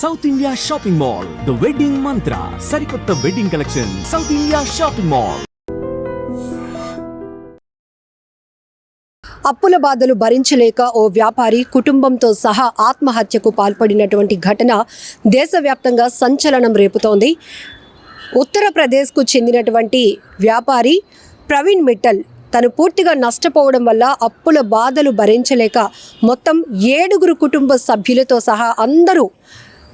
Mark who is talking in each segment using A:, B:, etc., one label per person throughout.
A: South India shopping mall the wedding Mantra సరికొత్త wedding collection South India shopping mall
B: అప్పుల బాధలు భరించలేక ఓ వ్యాపారి కుటుంబంతో సహా ఆత్మహత్యకు పాల్పడినటువంటి ఘటన దేశవ్యాప్తంగా సంచలనం రేపుతోంది. ఉత్తరప్రదేశ్కు చెందినటువంటి వ్యాపారి ప్రవీణ్ మిట్టల్ తను పూర్తిగా నష్టపోవడం వల్ల అప్పుల బాధలు భరించలేక మొత్తం ఏడుగురు కుటుంబ సభ్యులతో సహా అందరూ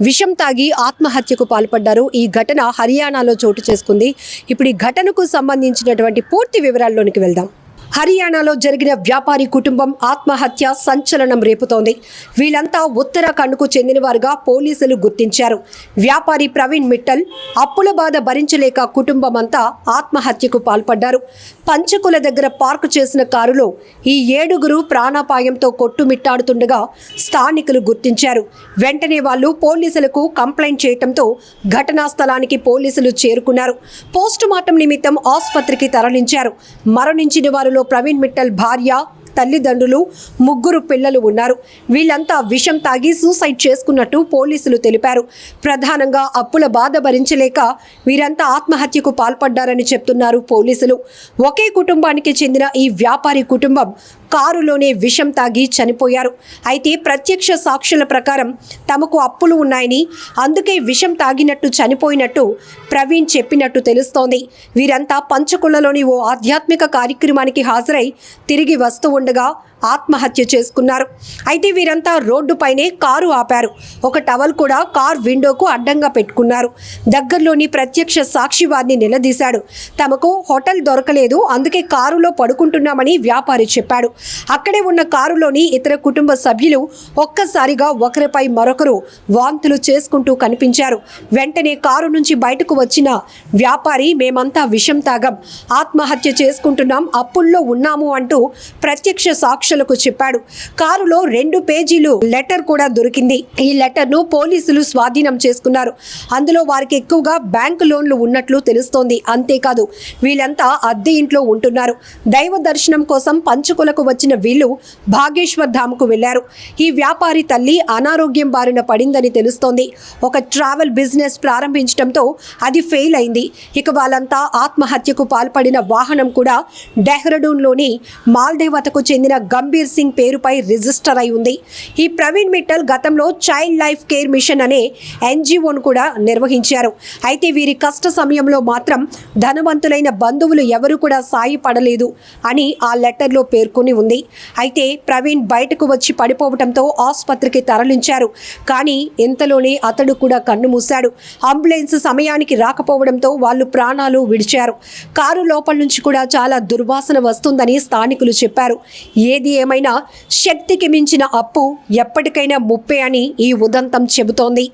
B: విషం తాగి ఆత్మహత్యకు పాల్పడ్డారు. ఈ ఘటన హర్యానాలో చోటు చేసుకుంది. ఇప్పుడు ఈ ఘటనకు సంబంధించినటువంటి పూర్తి వివరాల్లోనికి వెళ్దాం. హర్యానాలో జరిగిన వ్యాపారి కుటుంబం ఆత్మహత్య సంచలనం రేపుతోంది. వీళ్ళంతా ఉత్తరాఖండ్కు చెందినవారుగా పోలీసులు గుర్తించారు. వ్యాపారి ప్రవీణ్ మిట్టల్ అప్పుల బాధ భరించలేక కుటుంబం అంతా ఆత్మహత్యకు పాల్పడ్డారు. పంచకుల దగ్గర పార్కు చేసిన కారులో ఈ ఏడుగురు ప్రాణాపాయంతో కొట్టుమిట్టాడుతుండగా స్థానికులు గుర్తించారు. వెంటనే వాళ్ళు పోలీసులకు కంప్లైంట్ చేయటంతో ఘటనా స్థలానికి పోలీసులు చేరుకున్నారు. పోస్టుమార్టం నిమిత్తం ఆసుపత్రికి తరలించారు. మరణించిన వారిలో ప్రవీణ్ మిట్టల్ భార్య తల్లిదండ్రులు ముగ్గురు పిల్లలు ఉన్నారు. వీళ్ళంతా విషం తాగి సూసైడ్ చేసుకున్నట్టు పోలీసులు తెలిపారు. ప్రధానంగా అప్పుల బాధ భరించలేక వీరంతా ఆత్మహత్యకు పాల్పడ్డారని చెప్తున్నారు పోలీసులు. ఒకే కుటుంబానికి చెందిన ఈ వ్యాపారి కుటుంబం కారులోనే విషం తాగి చనిపోయారు. అయితే ప్రత్యక్ష సాక్షుల ప్రకారం తమకు అప్పులు ఉన్నాయని అందుకే విషం తాగినట్టు చనిపోయినట్టు ప్రవీణ్ చెప్పినట్టు తెలుస్తోంది. వీరంతా పంచకులలోని ఓ ఆధ్యాత్మిక కార్యక్రమానికి హాజరై తిరిగి వస్తూ ఉండగా ఆత్మహత్య చేసుకున్నారు. అయితే వీరంతా రోడ్డుపైనే కారు ఆపారు. ఒక టవల్ కూడా కార్ విండోకు అడ్డంగా పెట్టుకున్నారు. దగ్గరలోని ప్రత్యక్ష సాక్షి వారిని నిలదీశాడు. తమకు హోటల్ దొరకలేదు అందుకే కారులో పడుకుంటున్నామని వ్యాపారి చెప్పాడు. అక్కడే ఉన్న కారులోని ఇతర కుటుంబ సభ్యులు ఒక్కసారిగా ఒకరిపై మరొకరు వాంతులు చేసుకుంటూ కనిపించారు. వెంటనే కారు నుంచి బయటకు వచ్చిన వ్యాపారి మేమంతా విషం తాగం ఆత్మహత్య చేసుకుంటున్నాం అప్పుల్లో ఉన్నాము అంటూ ప్రత్యక్ష సాక్షులకు చెప్పాడు. కారులో రెండు పేజీలు లెటర్ కూడా దొరికింది. ఈ లెటర్ను పోలీసులు స్వాధీనం చేసుకున్నారు. అందులో వారికి ఎక్కువగా బ్యాంకు లోన్లు ఉన్నట్లు తెలుస్తోంది. అంతేకాదు వీళ్ళంతా అద్దె ఇంట్లో ఉంటున్నారు. దైవ దర్శనం కోసం పంచకులకు వచ్చిన వీళ్ళు భాగేశ్వర్ ధామ్కు వెళ్ళారు ఈ వ్యాపారి తల్లి అనారోగ్యం బారిన పడిందని తెలుస్తోంది. ఒక ట్రావెల్ బిజినెస్ ప్రారంభించడంతో అది ఫెయిల్ అయింది. ఇక వాళ్ళంతా ఆత్మహత్యకు పాల్పడిన వాహనం కూడా డెహ్రడూన్లోని మాల్దేవతకు చెందిన గంభీర్ సింగ్ పేరుపై రిజిస్టర్ అయి ఉంది. ఈ ప్రవీణ్ మిట్టల్ గతంలో చైల్డ్ లైఫ్ కేర్ మిషన్ అనే ఎన్జిఓను కూడా నిర్వహించారు. అయితే వీరి కష్ట సమయంలో మాత్రం ధనవంతులైన బంధువులు ఎవరు కూడా సాయపడలేదు అని ఆ లెటర్లో పేర్కొని ఉంది. అయితే ప్రవీణ్ బయటకు వచ్చి పడిపోవడంతో ఆసుపత్రికి తరలించారు. కానీ ఇంతలోనే అతడు కూడా కన్ను మూశాడు. అంబులెన్స్ సమయానికి రాకపోవడంతో వాళ్ళు ప్రాణాలు విడిచారు. కారు లోపల నుంచి కూడా చాలా దుర్వాసన వస్తుందని స్థానికులు చెప్పారు. ఏది ఏమైనా శక్తికి మించిన అప్పు ఎప్పటికైనా ముప్పే అని ఈ ఉదంతం చెబుతోంది.